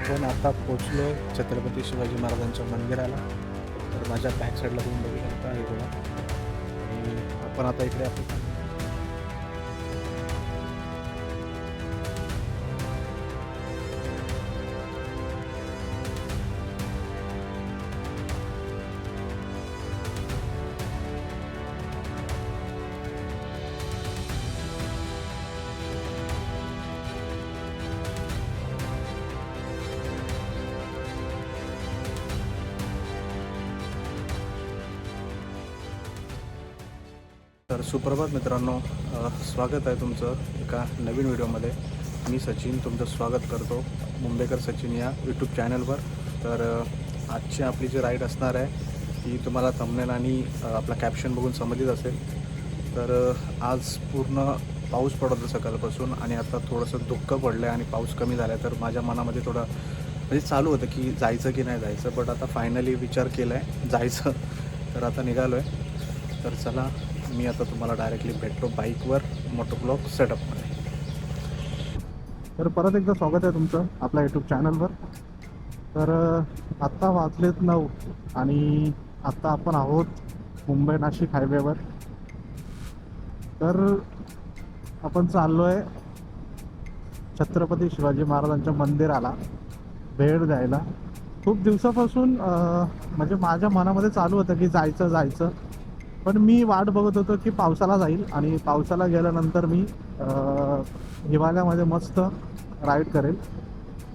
आपण आता पोचलो छत्रपती शिवाजी महाराजांच्या मंदिराला. तर माझ्या बॅक साईडला तुम्ही बघू शकता? हे बघा. आणि आपण आता इकडे आपण सुप्रभात मित्रांनो स्वागत आहे तुमचं एका नवीन व्हिडिओमध्ये. मी सचिन तुमचं स्वागत करतो. मुंबईकर सचिन या यूट्यूब चॅनलवर तर आजची आपली जी राईड असणार आहे ती तुम्हाला थंबनेल आणि आपला कॅप्शन बघून समजलीच असेल. तर आज पूर्ण पाऊस पडत होता सकाळपासून आणि आता थोडंसं दुःख पडलं आहे आणि पाऊस कमी झाला आहे तर माझ्या मनामध्ये थोडं म्हणजे चालू होतं की जायचं की नाही जायचं बट आता फायनली विचार केला आहे जायचं. तर आता निघालो आहे तर चला मी आता तुम्हाला डायरेक्टली भेटतो बाईकवर मोटोब्लॉक सेटअपमध्ये तर परत एकदा स्वागत आहे तुमचं आपल्या यूट्यूब चॅनलवर तर आत्ता वाचलेत नऊ आणि आत्ता आपण आहोत मुंबई नाशिक हायवेवर तर आपण चाललो आहे छत्रपती शिवाजी महाराजांच्या मंदिराला भेट द्यायला. खूप दिवसापासून म्हणजे माझ्या मनामध्ये चालू होतं की जायचं जायचं. पण मी वाट बघत होतो की पावसाला जाईल आणि पावसाला गेल्यानंतर मी अ, हिवाळ्यामध्ये मस्त राईड करेल.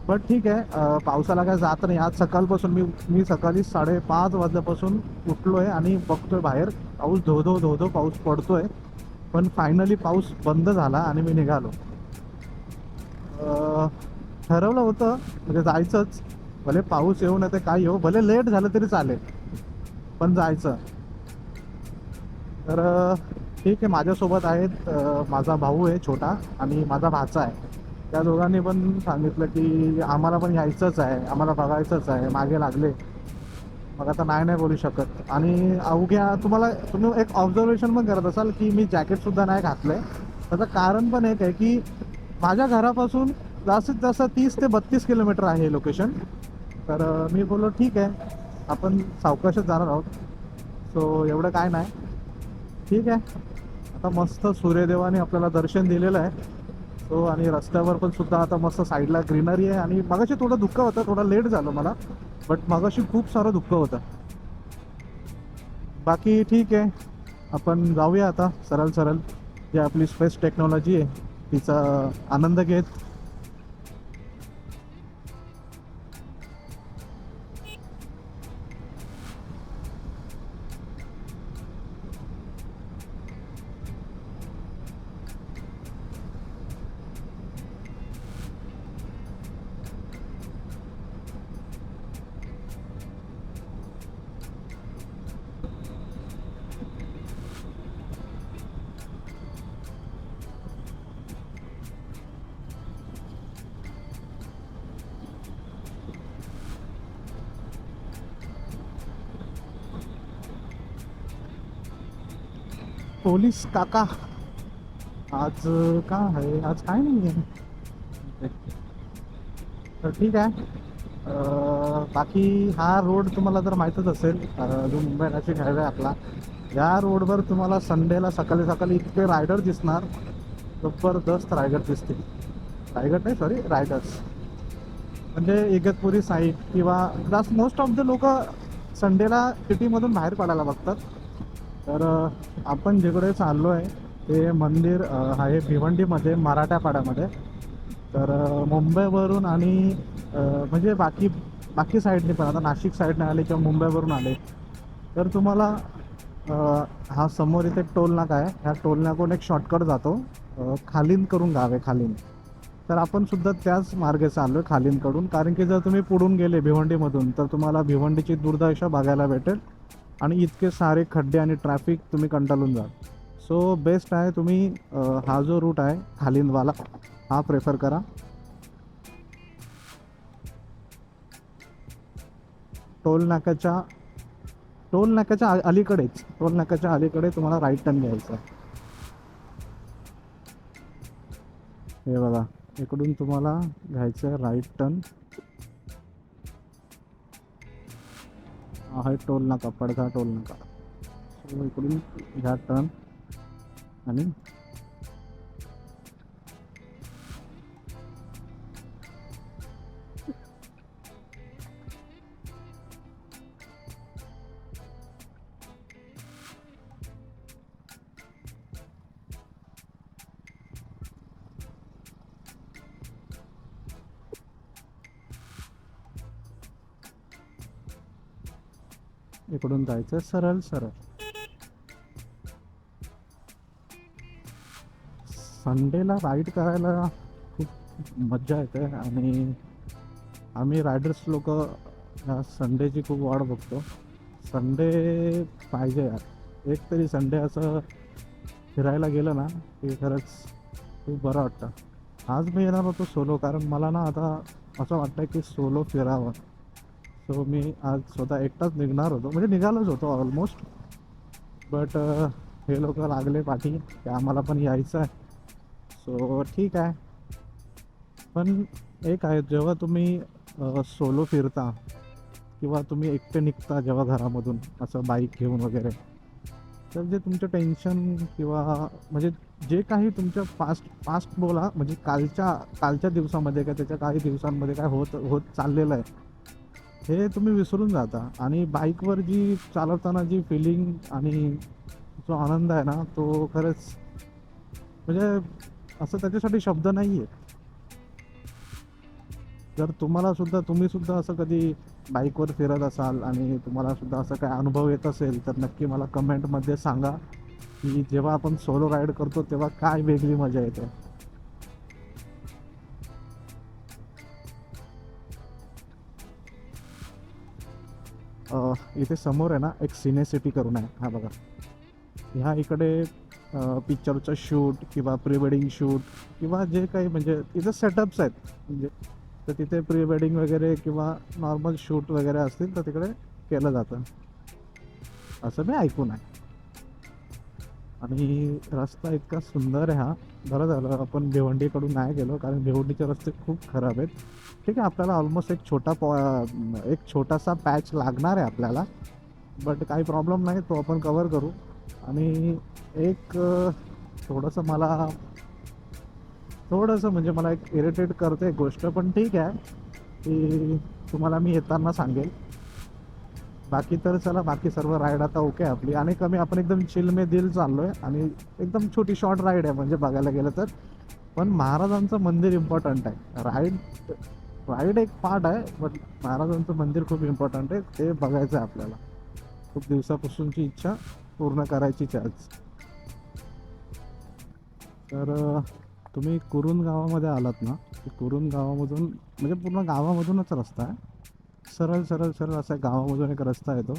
पण ठीक आहे पावसाला काय जात नाही. आज सकाळपासून मी मी सकाळी साडेपाच वाजल्यापासून उठलो आहे आणि बघतोय बाहेर. पाऊस धो धो धो धो पाऊस पडतोय. पण फायनली पाऊस बंद झाला आणि मी निघालो. ठरवलं होतं म्हणजे जायचंच. भले पाऊस येऊ नये ते काय येऊ भले लेट झालं तरी चालेल. पण जायचं. तर ठीक आहे माझ्यासोबत आहेत माझा भाऊ आहे छोटा आणि माझा भाचा आहे. त्या दोघांनी पण सांगितलं की आम्हाला पण यायचंच आहे आम्हाला बघायचंच आहे मागे लागले. मग आता नाही नाही बोलू शकत. आणि अवघ्या तुम्हाला तुम्ही एक ऑब्झर्वेशन पण करत असाल की मी जॅकेटसुद्धा नाही घातलंय. त्याचं कारण पण एक आहे की माझ्या घरापासून जास्तीत जास्त तीस ते बत्तीस किलोमीटर आहे हे लोकेशन तर मी बोललो ठीक आहे आपण सावकाशच जाणार आहोत. सो एवढं काय नाही. ठीक आहे. आता मस्त सूर्यदेवाने आपल्याला दर्शन दिलेलं आहे. सो आणि रस्त्यावर पण सुद्धा आता मस्त साईडला ग्रीनरी आहे. आणि मगाशी थोडं दुःख होतं थोडं लेट झालं मला. बट मगाशी खूप सारं दुःख होतं. बाकी ठीक आहे. आपण जाऊया आता सरळ सरळ. जी आपली स्पेस टेक्नॉलॉजी आहे तिचा आनंद घेत. पोलीस काका. आज का आहे? आज काय नाही आहे तर ठीक आहे. बाकी हा रोड तुम्हाला जर माहीतच असेल जो मुंबई नाशिक हायवे आपला या रोडवर तुम्हाला संडेला सकाळी सकाळी इतके रायडर दिसणार. जबरदस्त रायगड दिसतील. रायगड नाही सॉरी रायडर्स म्हणजे इगतपुरी साईड किंवा जास्त मोस्ट ऑफ द लोक संडेला सिटीमधून बाहेर पडायला बघतात. तर आपण जिकडे चाललो आहे ते मंदिर आहे भिवंडीमध्ये मराठापाड्यामध्ये तर मुंबईवरून आणि म्हणजे बाकी बाकी साईडने पण आता नाशिक साईडने आले किंवा मुंबईवरून आले. तर तुम्हाला हा समोर इथे टोल नाका आहे. ह्या टोल नाकून एक शॉर्टकट जातो. खालीन करून गाव आहे खालीन. तर आपण सुद्धा त्याच मार्गे चाललो आहे खालीनकडून कारण की जर तुम्ही पुढून गेले भिवंडीमधून तर तुम्हाला भिवंडीची दुर्दशा बघायला भेटेल. आणि इतके सारे खड्डे आणि ट्रॅफिक तुम्ही कंटाळून जाल. सो बेस्ट आहे तुम्ही हा जो रूट आहे खालिंदवाला हा प्रेफर करा. टोल नाक्याच्या टोल नाक्याच्या अलीकडेच टोल नाक्याच्या अलीकडे तुम्हाला राईट टर्न घ्यायचा आहे. हे बघा इकडून तुम्हाला घ्यायचं आहे राईट टर्न आहे टोल नाका पडघा टोल नाका. इकडून ह्या टर्न आणि करून जायचं सरळ सरळ. संडेला राईड करायला खूप मज्जा येते आणि आम्ही रायडर्स लोक ह्या संडेची खूप वाट बघतो. संडे पाहिजे यार. एक तरी संडे असं फिरायला गेलं ना की खरंच खूप बरं वाटतं. आज मी येणार होतो सोलो कारण मला ना आता असं वाटतं की सोलो फिरावं. सो मी आज स्वतः एकटाच निघणार होतो. म्हणजे निघालोच होतो ऑलमोस्ट बट uh, हे लोक लागले पाठी की आम्हाला पण यायचं आहे. सो ठीक आहे. पण एक आहे जेव्हा तुम्ही सोलो फिरता किंवा तुम्ही एकटे निघता जेव्हा घरामधून असं बाईक घेऊन वगैरे तर जे तुमचं टेन्शन किंवा म्हणजे जे काही तुमच्या पास्ट पास्ट बोला म्हणजे कालच्या कालच्या दिवसामध्ये का त्याच्या काही दिवसांमध्ये काय होत होत चाललेलं आहे हे तुम्ही विसरून जाता. आणि बाईकवर जी चालवताना जी फिलिंग आणि जो आनंद आहे ना तो खरंच म्हणजे असं त्याच्यासाठी शब्द नाही आहे जर तुम्हाला सुद्धा तुम्ही सुद्धा असं कधी बाईकवर फिरत असाल आणि तुम्हाला सुद्धा असं काय अनुभव येत असेल तर नक्की मला कमेंटमध्ये सांगा की जेव्हा आपण सोलो राईड करतो तेव्हा काय वेगळी मजा येते. इथे समोर आहे ना एक सिनेसिटी करून आहे. हा बघा. ह्या इकडे पिक्चरचं शूट किंवा प्री वेडिंग शूट किंवा जे काही म्हणजे इथं सेटअप्स आहेत. म्हणजे तर तिथे प्री वेडिंग वगैरे किंवा नॉर्मल शूट वगैरे असतील तर तिकडे केलं जातं. असं मी ऐकून आहे. आणि रस्ता इतका सुंदर आहे हा. बरं झालं आपण भिवंडीकडून नाही गेलो कारण भिवंडीचे रस्ते खूप खराब आहेत. ठीक आहे आपल्याला ऑलमोस्ट एक छोटा पॉ एक छोटासा पॅच लागणार आहे आपल्याला. बट काही प्रॉब्लेम नाही तो आपण कवर करू. आणि एक थोडंसं मला थोडंसं म्हणजे मला एक इरिटेट करते गोष्ट पण ठीक आहे. की तुम्हाला मी येताना सांगेल. बाकी तर चला बाकी सर्व राईड आता ओके आपली. आणि कमी आपण एकदम चिल दिल दिल आहे आणि एकदम छोटी शॉर्ट राईड आहे म्हणजे बघायला गेलं तर. पण महाराजांचं मंदिर इम्पॉर्टंट आहे. राईड राईड एक पार्ट आहे बट महाराजांचं मंदिर खूप इम्पॉर्टंट आहे. ते बघायचं आहे आपल्याला. खूप दिवसापासूनची इच्छा पूर्ण करायचीच चार्ज आज. तर तुम्ही कुरुन गावामध्ये आलात ना कुरुन गावामधून म्हणजे पूर्ण गावामधूनच रस्ता आहे. सरळ सरळ सरळ असा गावामधून एक रस्ता येतो.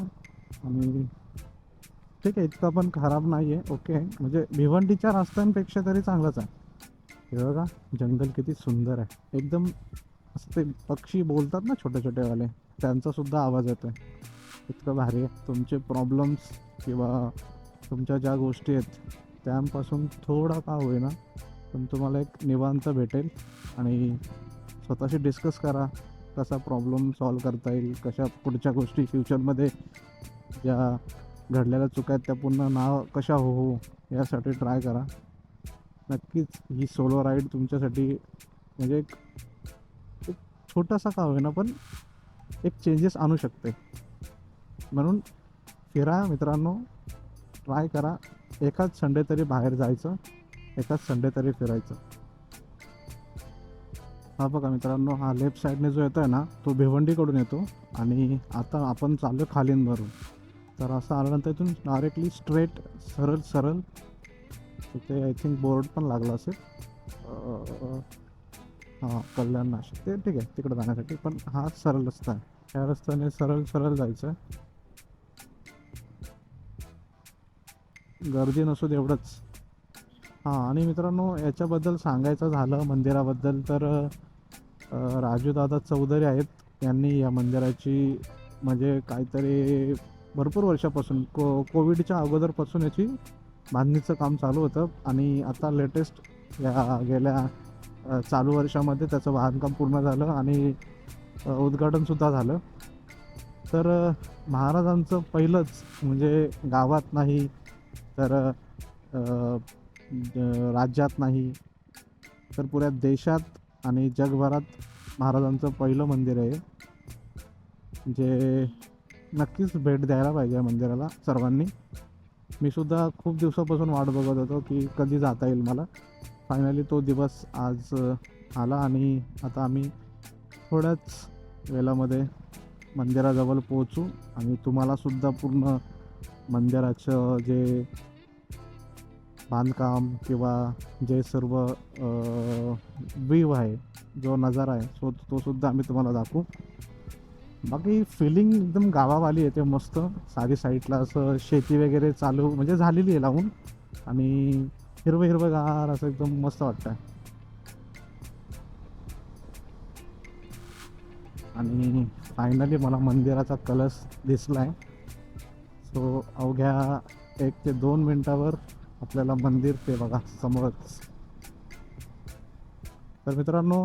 आणि ठीक आहे इतका पण खराब नाही आहे ओके म्हणजे भिवंडीच्या रस्त्यांपेक्षा तरी चांगलंच आहे. हे बघा जंगल किती सुंदर आहे. एकदम असं ते पक्षी बोलतात ना छोटे छोटेवाले त्यांचा सुद्धा आवाज येतो आहे इतकं भारी आहे. तुमचे प्रॉब्लेम्स किंवा तुमच्या ज्या गोष्टी आहेत त्यांपासून थोडा का होईना पण तुम्हाला एक निवांत भेटेल आणि स्वतःशी डिस्कस करा कसा प्रॉब्लेम सॉल्व करता येईल कशा पुढच्या गोष्टी फ्युचरमध्ये ज्या घडलेल्या चुका आहेत त्या पुन्हा नाव कशा हो हो यासाठी ट्राय करा. नक्कीच ही सोलो राईड तुमच्यासाठी म्हणजे एक छोटासा का होईना पण एक चेंजेस आणू शकते. म्हणून फिरा मित्रांनो ट्राय करा. एकाच संडे तरी बाहेर जायचं एकाच संडे तरी फिरायचं. हा बघा मित्रांनो हा लेफ्ट साईडने जो येतो आहे ना तो भिवंडीकडून येतो. आणि आता आपण चाललो खालींवरून तर असं आल्यानंतर इथून डायरेक्टली स्ट्रेट सरळ सरळ तिथे आय थिंक बोर्ड पण लागला असेल. हां कल्याण नाशिक. ते ठीक आहे तिकडं जाण्यासाठी. पण हा सरळ रस्ता आहे. ह्या रस्त्याने सरळ सरळ जायचं आहे. गर्दी नसू दे एवढंच. हां आणि मित्रांनो याच्याबद्दल सांगायचं झालं मंदिराबद्दल तर राजूदादा चौधरी आहेत. यांनी या मंदिराची म्हणजे काहीतरी भरपूर वर्षापासून को कोविडच्या अगोदरपासून याची बांधणीचं काम चालू होतं. आणि आता लेटेस्ट या गेल्या चालू वर्षामध्ये त्याचं बांधकाम पूर्ण झालं आणि उद्घाटनसुद्धा झालं. तर महाराजांचं पहिलंच म्हणजे गावात नाही तर राज्यात नाही तर पुऱ्या देशात आणि जगभरात महाराजांचं पहिलं मंदिर आहे. जे नक्कीच भेट द्यायला पाहिजे मंदिराला सर्वांनी. मी सुद्धा खूप दिवसापासून वाट बघत होतो की कधी जाता येईल मला. फायनली तो दिवस आज आला आणि आता आम्ही थोड्याच वेळामध्ये मंदिराजवळ पोहोचू आणि तुम्हालासुद्धा पूर्ण मंदिराचं जे बांधकाम किंवा जे सर्व व्ह्यू आहे जो नजारा आहे सो तोसुद्धा आम्ही तुम्हाला दाखवू. बाकी फिलिंग एकदम गावावाली येते मस्त. सारी साईडला असं शेती वगैरे चालू म्हणजे झालेली आहे लावून. आणि हिरवं हिरवं गार असं एकदम मस्त वाटतं आणि फायनली मला मंदिराचा कलश दिसला आहे सो अवघ्या एक ते दोन मिनटावर आपल्याला मंदिर ते बघा समोरच. तर मित्रांनो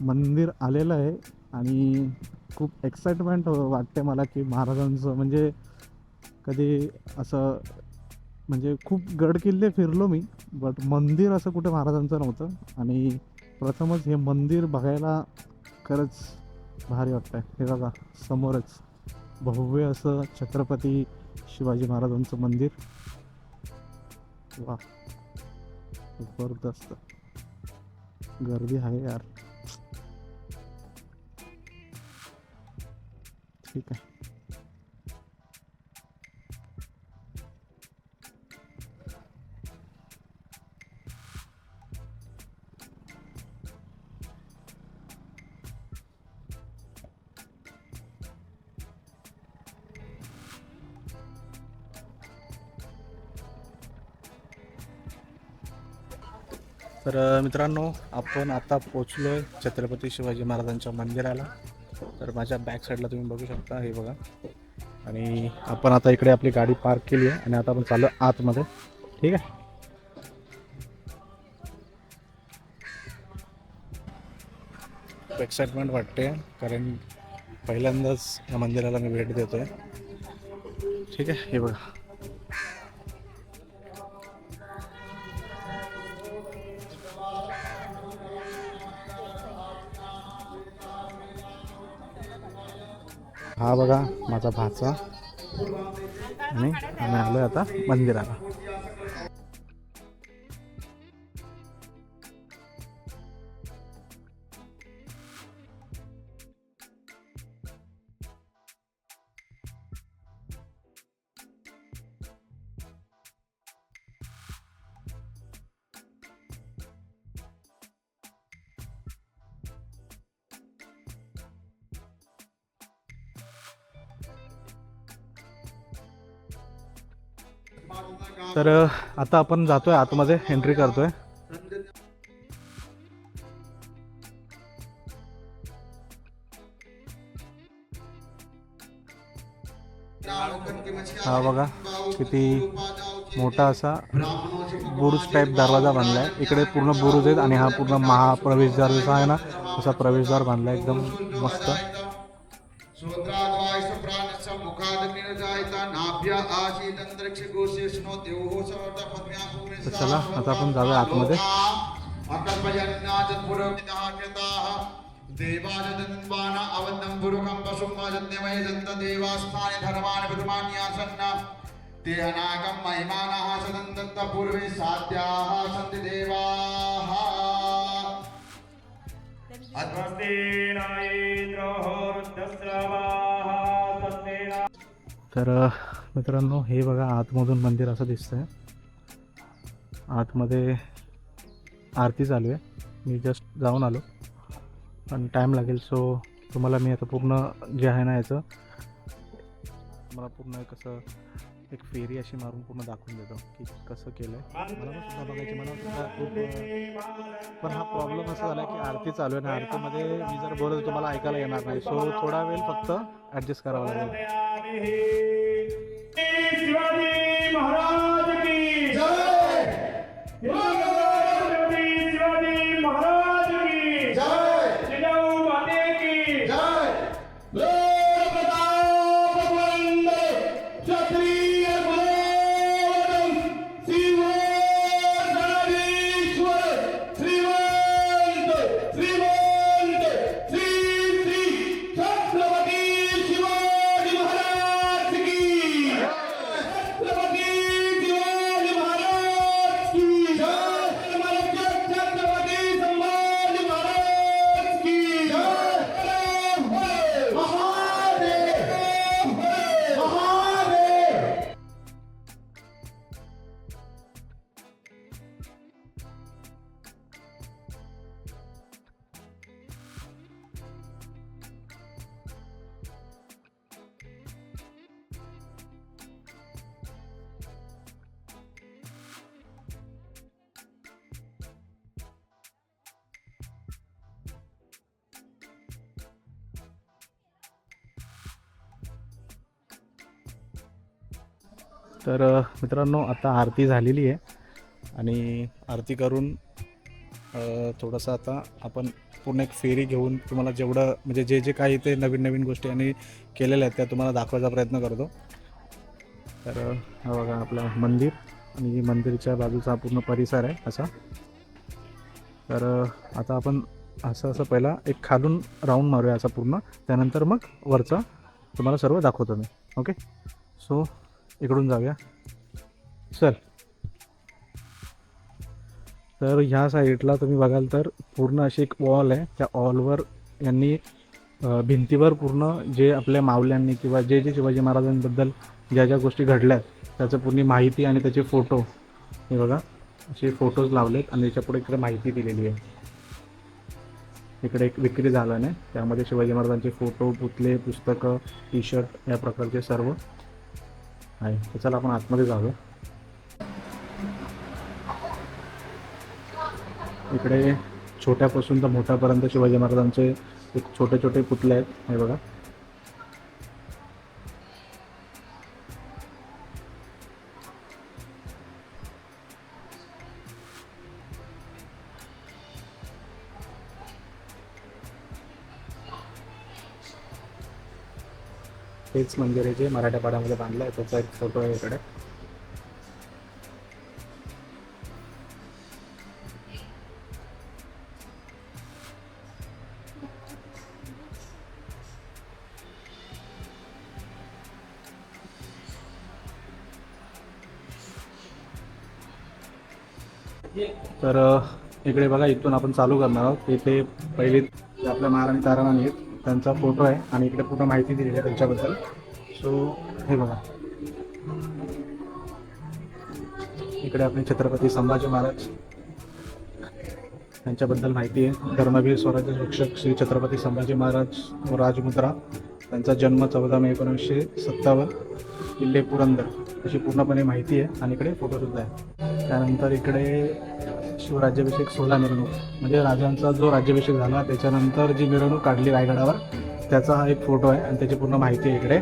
मंदिर आलेलं आहे आणि खूप एक्साइटमेंट वाटते मला की महाराजांचं. म्हणजे कधी असं म्हणजे खूप गड किल्ले फिरलो मी बट मंदिर असं कुठे महाराजांचं नव्हतं. आणि प्रथमच हे मंदिर बघायला खरंच भारी वाटतं आहे हे बघा समोरच भव्य असं छत्रपती शिवाजी महाराजांचं मंदिर. वा जबरदस्त. गर्दी आहे यार. ठीक आहे. तर मित्रांनो आपण आता पोचलो आहे छत्रपती शिवाजी महाराजांच्या मंदिराला. तर माझ्या बॅक साईडला तुम्ही बघू शकता हे बघा. आणि आपण आता इकडे आपली गाडी पार्क केली आहे आणि आता आपण चाललो आतमध्ये. ठीक आहे? एक्साइटमेंट वाटते कारण पहिल्यांदाच या मंदिराला मी भेट देतो आहे ठीक आहे? हे बघा. हा बघा माझा भाचा. आणि आम्ही आलो आता मंदिराला. तर आता आपण जातोय आतमध्ये एंट्री करतोय. हा बघा किती मोठा असा बुरुज टाईप दरवाजा बांधलाय. इकडे पूर्ण बुरुज आहेत आणि हा पूर्ण महाप्रवेशद्वार जसा आहे ना तसा प्रवेशद्वार बांधलाय. एकदम मस्त. चला आता आपण जाऊया आतमध्ये. देवाजदन्वान अवन्दं पुरुकं पशुं धर्माणि प्रथमान्यासन्न ते अनाकं महिमानः सदन्तन्त पूर्वे साध्याः सन्ति देवाः तर मित्रांनो हे बघा आतमधून मंदिर असं दिसतंय. आतमध्ये आरती चालू आहे. मी जस्ट जाऊन आलो. पण टाईम लागेल सो तुम्हाला मी आता पूर्ण जे आहे ना याचं मला पूर्ण एक असं एक फेरी अशी मारून पूर्ण दाखवून देतो की कसं केलं आहे मला पण सुद्धा बघायची मला सुद्धा खूप पण हा प्रॉब्लेम असा झाला की आरती चालू आहे आणि आरतीमध्ये मी जर बोलत तुम्हाला ऐकायला येणार नाही. सो थोडा वेळ फक्त ॲडजस्ट करावा लागेल. तर मित्रांनो आता आरती झालेली आहे. आणि आरती करून थोडंसं आता आपण पूर्ण एक फेरी घेऊन तुम्हाला जेवढं म्हणजे जे जे काही ते नवीन नवीन गोष्टी आणि केलेल्या आहेत त्या तुम्हाला दाखवायचा प्रयत्न करतो. तर हा बघा आपलं मंदिर आणि मंदिरच्या बाजूचा पूर्ण परिसर आहे असा. तर आता आपण असं असं पहिला एक खालून राऊंड मारूया असा पूर्ण. त्यानंतर मग वरचा तुम्हाला सर्व दाखवतो मी. ओके? सो इकडून जाऊया. चल. तर ह्या साईडला तुम्ही बघाल तर पूर्ण अशी एक वॉल आहे. त्या वॉलवर यांनी भिंतीवर पूर्ण जे आपल्या मावल्यांनी किंवा जे जे शिवाजी महाराजांबद्दल ज्या ज्या गोष्टी घडल्या आहेत त्याचं पूर्ण माहिती आणि त्याचे फोटो हे बघा असे फोटोज लावलेत आणि त्याच्यापुढे इकडे माहिती दिलेली आहे. इकडे एक विक्री झाला नाही त्यामध्ये शिवाजी महाराजांचे फोटो पुतले पुस्तकं टी शर्ट या प्रकारचे सर्व आहे. तर चला आपण आतमध्ये जाऊया. इकडे छोट्यापासून तर मोठ्यापर्यंत शिवाजी महाराजांचे एक छोटे छोटे पुतले आहेत. हे बघा. तेच मंदिर आहे जे मराठा बांधलं आहे त्याचा एक फोटो आहे इकडे. तर इकडे बघा इथून आपण चालू करणार आहोत. इथे पहिले आपल्या महाराणी ताराराणी आहेत. त्यांचा फोटो आहे आणि इकडे पूर्ण माहिती दिलेली आहे त्यांच्याबद्दल. सो हे बघा. इकडे आपले छत्रपती संभाजी महाराज. यांच्याबद्दल माहिती आहे. धर्मवीर स्वराज्य रक्षक श्री छत्रपती संभाजी महाराज राजमुद्रा. त्यांचा जन्म चौदा मे एकोणीसशे सत्तावन्न किल्ले पुरंदर अशी पूर्णपणे माहिती आहे. आणि इकडे फोटोसुद्धा आहे. त्यानंतर इकडे शिवराज्याभिषेक सोहळा मिरवणूक. म्हणजे राजांचा जो राज्याभिषेक झाला त्याच्यानंतर जी मिरवणूक काढली रायगडावर त्याचा हा एक फोटो आहे आणि त्याची पूर्ण माहिती आहे इकडे.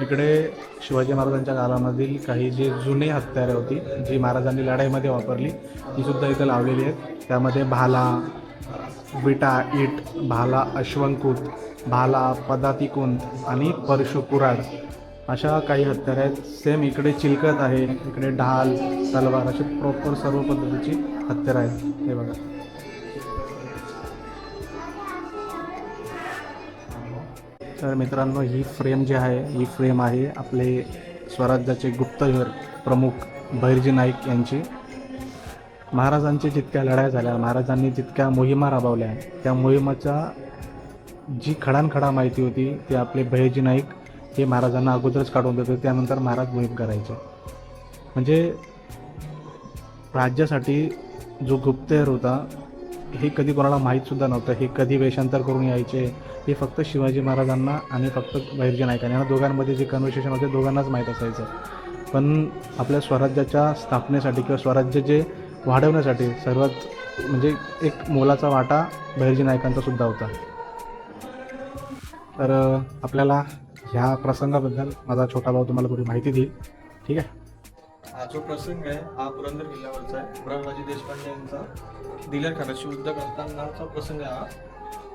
इकडे शिवाजी महाराजांच्या काळामधील काही जे जुने हत्यारे होती जी महाराजांनी लढाईमध्ये वापरली ती सुद्धा इथं लावलेली आहेत. त्यामध्ये भाला विटा इट भाला अश्वंकुत भाला पदातिकुंत आणि परशुपुराड अशा काही हत्यारे आहेत. सेम इकडे चिलकत आहे इकडे ढाल तलवार अशी प्रॉपर सर्व पद्धतीची हत्यारं आहेत. हे बघा. तर मित्रांनो ही फ्रेम जी आहे ही फ्रेम आहे आपले स्वराज्याचे गुप्तहेर प्रमुख भैरजी नाईक यांची. महाराजांची जितक्या लढाया झाल्या महाराजांनी जितक्या मोहिमा राबवल्या त्या मोहिमाच्या जी खडानखडा माहिती होती ती आपले भैरजी नाईक हे महाराजांना अगोदरच काढून देत होते. त्यानंतर महाराज मोहीम करायचे. म्हणजे राज्यासाठी जो गुप्तहेर होता हे कधी कोणाला माहीतसुद्धा नव्हतं. हे कधी वेषांतर करून यायचे हे फक्त शिवाजी महाराजांना आणि फक्त बहिर्जी नायकांना या दोघांमध्ये जे कन्व्हर्सेशन होते दोघांनाच माहीत असायचं. पण आपल्या स्वराज्याच्या स्थापनेसाठी किंवा स्वराज्य जे वाढवण्यासाठी सर्वात म्हणजे एक मोलाचा वाटा बहिर्जी नायकांचा सुद्धा होता. तर आपल्याला ह्या प्रसंगाबद्दल माझा छोटा भाऊ तुम्हाला थोडी माहिती देईल. ठीक आहे? जो प्रसंग आहे हा पुरंदर किल्ल्यावरचा आहे. ब्रह्मराजी देशपांडे यांचा दिलेर खानाशी युद्ध करतानाचा प्रसंग आहे हा.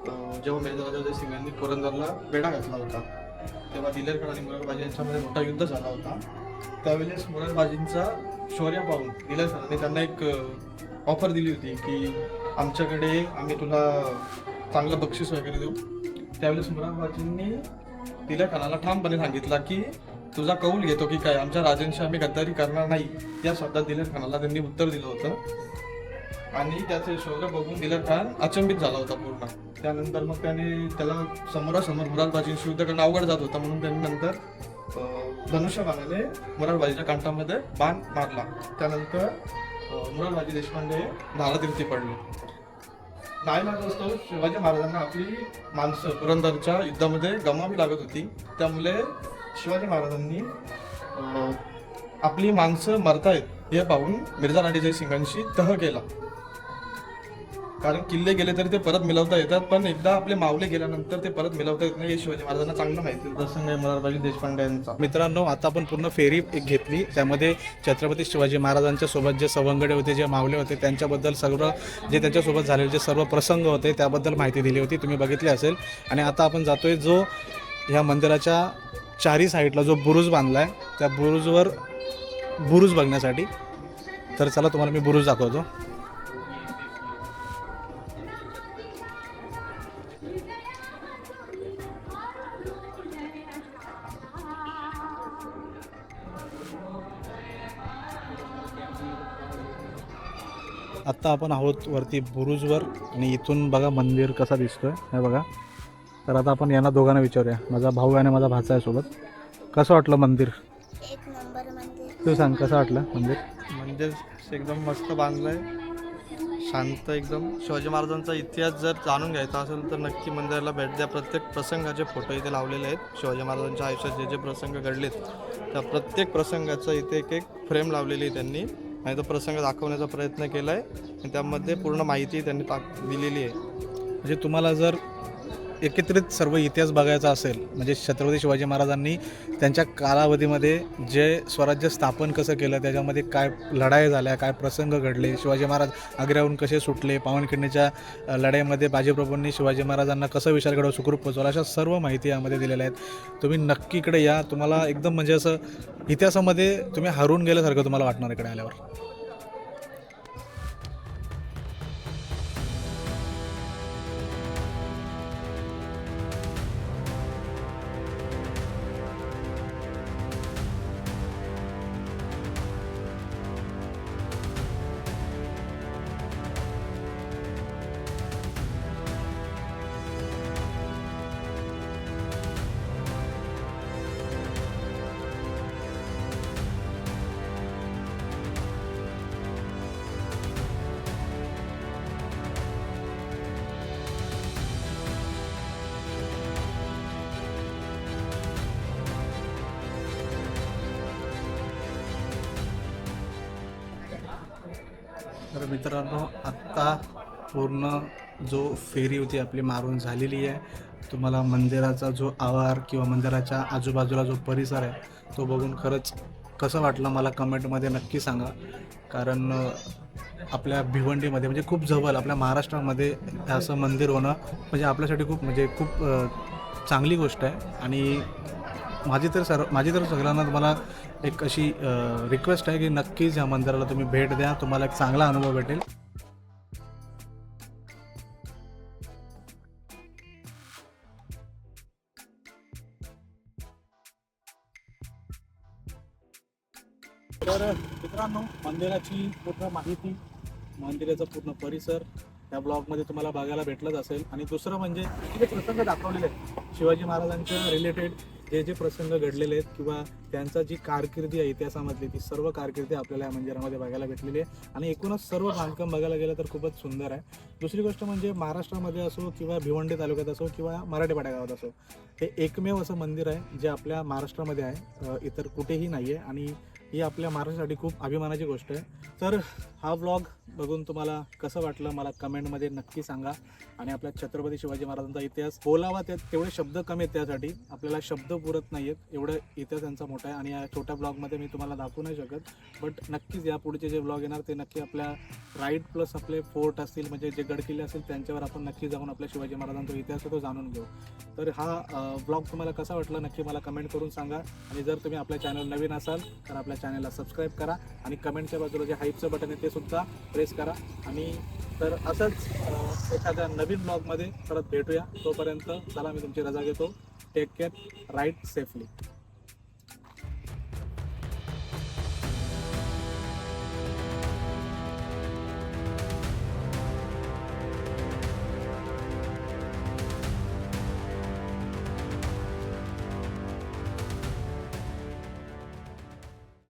जेव्हा जेव्हा मेहदराजा सिंगांनी पुरंदरला वेढा घातला होता तेव्हा दिलेर खान आणि मुरारबाजी यांच्यामध्ये मोठा युद्ध झाला होता. त्यावेळेस मुरारबाजींचा शौर्य पाहून दिल्या सरांनी त्यांना एक ऑफर दिली होती की आमच्याकडे आम्ही तुला चांगलं बक्षीस वगैरे देऊ. त्यावेळेस मुरारबाजींनी दिल्या खानाला ठामपणे सांगितला की तुझा कौल घेतो की काय? आमच्या राजांशी आम्ही गद्दारी करणार नाही. या शब्दात दिल्या खानाला. त्यांनी उत्तर दिलं होतं. आणि त्याचे शौर्य बघून दिल्या खान अचंबित झाला होता पूर्ण. त्यानंतर मग त्याने त्याला समोरासमोर मुरारबाजींशी युद्ध करणं अवघड जात होतं. म्हणून त्यांनी नंतर धनुष्यबाणाने मुरारबाजीच्या कांटामध्ये बाण मारला. त्यानंतर अं, मुरारबाजी देशपांडे धारातीर्थी पडले. नाही लागत असतो शिवाजी महाराजांना आपली माणसं पुरंदरच्या युद्धामध्ये गमावी लागत होती. त्यामुळे शिवाजी महाराजांनी आपली माणसं मरतायत हे पाहून मिर्झा राणी जयसिंगांशी तह केला. कारण किल्ले गेले तरी ते परत मिळवता येतात पण एकदा आपले मावले गेल्यानंतर ते परत मिळवता येत नाही हे शिवाजी महाराजांना चांगलं माहिती आहे. प्रसंग आहे मुरारबाजी देशपांडे यांचा. मित्रांनो आता आपण पूर्ण फेरी एक घेतली. त्यामध्ये छत्रपती शिवाजी महाराजांच्या सोबत जे सवंगडे होते जे मावले होते त्यांच्याबद्दल सगळं जे त्यांच्यासोबत झालेले जे सर्व प्रसंग होते त्याबद्दल माहिती दिली होती तुम्ही बघितली असेल. आणि आता आपण जातोय जो ह्या मंदिराच्या चारी साईडला जो बुरुज बांधला आहे त्या बुरुजवर बुरुज बघण्यासाठी. तर चला तुम्हाला मी बुरुज दाखवतो. आत्ता आपण आहोत वरती बुरुजवर आणि इथून बघा मंदिर कसा दिसतोय. हे बघा. तर आता आपण यांना दोघांना विचारूया. माझा भाऊ आहे आणि माझा भाचा आहे सोबत. कसं वाटलं मंदिर? एक नंबर मंदिर. तू सांग कसं वाटलं मंदिर? मंदिर एकदम मस्त बांधलंय. शांत एकदम. शिवाजी महाराजांचा इतिहास जर जाणून घ्यायचा असेल तर नक्की मंदिराला भेट द्या. प्रत्येक प्रसंगाचे फोटो इथे लावलेले आहेत. शिवाजी महाराजांच्या आयुष्यात जे जे प्रसंग घडलेत त्या प्रत्येक प्रसंगाचा इथे एक एक फ्रेम लावलेली आहे त्यांनी. आणि तो प्रसंग दाखवण्याचा प्रयत्न केला आहे आणि त्यामध्ये पूर्ण माहिती त्यांनी टाक दिलेली आहे. म्हणजे तुम्हाला जर एकत्रित सर्व इतिहास बघायचा असेल म्हणजे छत्रपती शिवाजी महाराजांनी त्यांच्या कालावधीमध्ये जे स्वराज्य स्थापन कसं केलं त्याच्यामध्ये काय लढाई झाल्या काय प्रसंग घडले शिवाजी महाराज आग्र्याहून कसे सुटले पावनखिंडीच्या लढाईमध्ये बाजीप्रभूंनी शिवाजी महाराजांना कसं विशालगडावर सुखरूप पोचवलं अशा सर्व माहिती यामध्ये दिलेल्या आहेत. तुम्ही नक्की इकडे या तुम्हाला एकदम म्हणजे असं इतिहासामध्ये तुम्ही हरून गेल्यासारखं तुम्हाला वाटणार इकडे आल्यावर. तर मित्रांनो आत्ता पूर्ण जो फेरी होती आपली मारून झालेली आहे तुम्हाला मंदिराचा जो आवार किंवा मंदिराच्या आजूबाजूला जो परिसर आहे तो बघून खरंच कसं वाटलं मला कमेंटमध्ये नक्की सांगा. कारण आपल्या भिवंडीमध्ये म्हणजे खूप जवळ आपल्या महाराष्ट्रामध्ये असं मंदिर होणं म्हणजे आपल्यासाठी खूप म्हणजे खूप चांगली गोष्ट आहे. आणि माझी तर सर्व माझी तर सगळ्यांना तुम्हाला एक अशी रिक्वेस्ट आहे की नक्कीच या मंदिराला तुम्ही भेट द्या तुम्हाला एक चांगला अनुभव भेटेल. तर मित्रांनो मंदिराची पूर्ण माहिती मंदिराचा पूर्ण परिसर या ब्लॉगमध्ये तुम्हाला बघायला भेटलंच असेल. आणि दुसरं म्हणजे तिथे प्रसंग दाखवलेले आहेत. शिवाजी महाराजांच्या रिलेटेड जे जे प्रसंग घडलेले आहेत किंवा त्यांचा जी कारकिर्दी आहे इतिहासामधली ती सर्व कारकिर्दी आपल्याला या मंदिरामध्ये बघायला भेटलेली आहे. आणि एकूणच सर्व बांधकाम बघायला गेलं तर खूपच सुंदर आहे. दुसरी गोष्ट म्हणजे महाराष्ट्रामध्ये असो किंवा भिवंडी तालुक्यात असो किंवा मराठीपाड्या गावात असो हे एकमेव असं मंदिर आहे जे आपल्या महाराष्ट्रामध्ये आहे. इतर कुठेही नाही आहे आणि ही आपल्या महाराष्ट्रासाठी खूप अभिमानाची गोष्ट आहे. तर हा व्लॉग बघून तुम्हाला कसं वाटलं मला कमेंटमध्ये नक्की सांगा. आणि आपल्या छत्रपती शिवाजी महाराजांचा इतिहास बोलावा त्यात तेवढे शब्द कमी आहेत त्यासाठी. आपल्याला शब्द पुरत नाही आहेत एवढं इतिहास त्यांचा मोठा आहे. आणि या छोट्या ब्लॉगमध्ये मी तुम्हाला दाखवू नाही शकत. बट नक्कीच या पुढचे जे ब्लॉग येणार ते नक्की आपल्या राईट प्लस आपले फोर्ट असतील म्हणजे जे गडकिल्ले असतील त्यांच्यावर आपण नक्की जाऊन आपल्या शिवाजी महाराजांचा इतिहास आहे तो जाणून घेऊ. तर हा ब्लॉग तुम्हाला कसा वाटला नक्की मला कमेंट करून सांगा. आणि जर तुम्ही आपल्या चॅनल नवीन असाल तर आपल्या चॅनलला सबस्क्राईब करा. आणि कमेंटच्या बाजूला जे हाईपचं बटन आहे ते सुद्धा प्रेस करा. आणि तर असंच एखाद्या नवीन ब्लॉगमध्ये परत भेटूया. तोपर्यंत चला मी तुमची रजा घेतो. Take care right safely